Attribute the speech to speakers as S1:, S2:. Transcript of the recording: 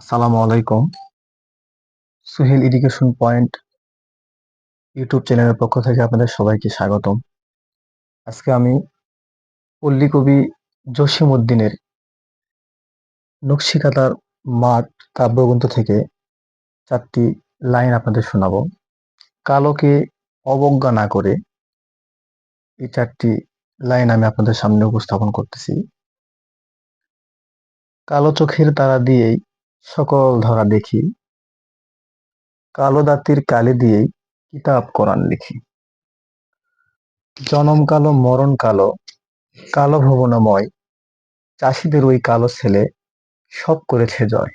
S1: আসসালামু আলাইকুম। Suhel education point YouTube চ্যানেলের পক্ষ থেকে আপনাদের সবাইকে স্বাগতম। আজকে আমি পল্লী কবি জসিম উদ্দিনের নকশিকাতার মাঠ কাব্যগ্রন্থ থেকে চারটি লাইন আপনাদের শোনাব। কালোকে অবজ্ঞা না করে এই চারটি লাইন আমি আপনাদের সামনে উপস্থাপন করতেছি। কালো চোখের তারা দিয়েই সকল ধরা দেখি। কালো দাঁতির কালি দিয়েই কিতাব কোরআন লিখি। জনম কালো, মরণ কালো কালো ভবনময়, চাষিদের ওই কালো ছেলে সব করেছে জয়।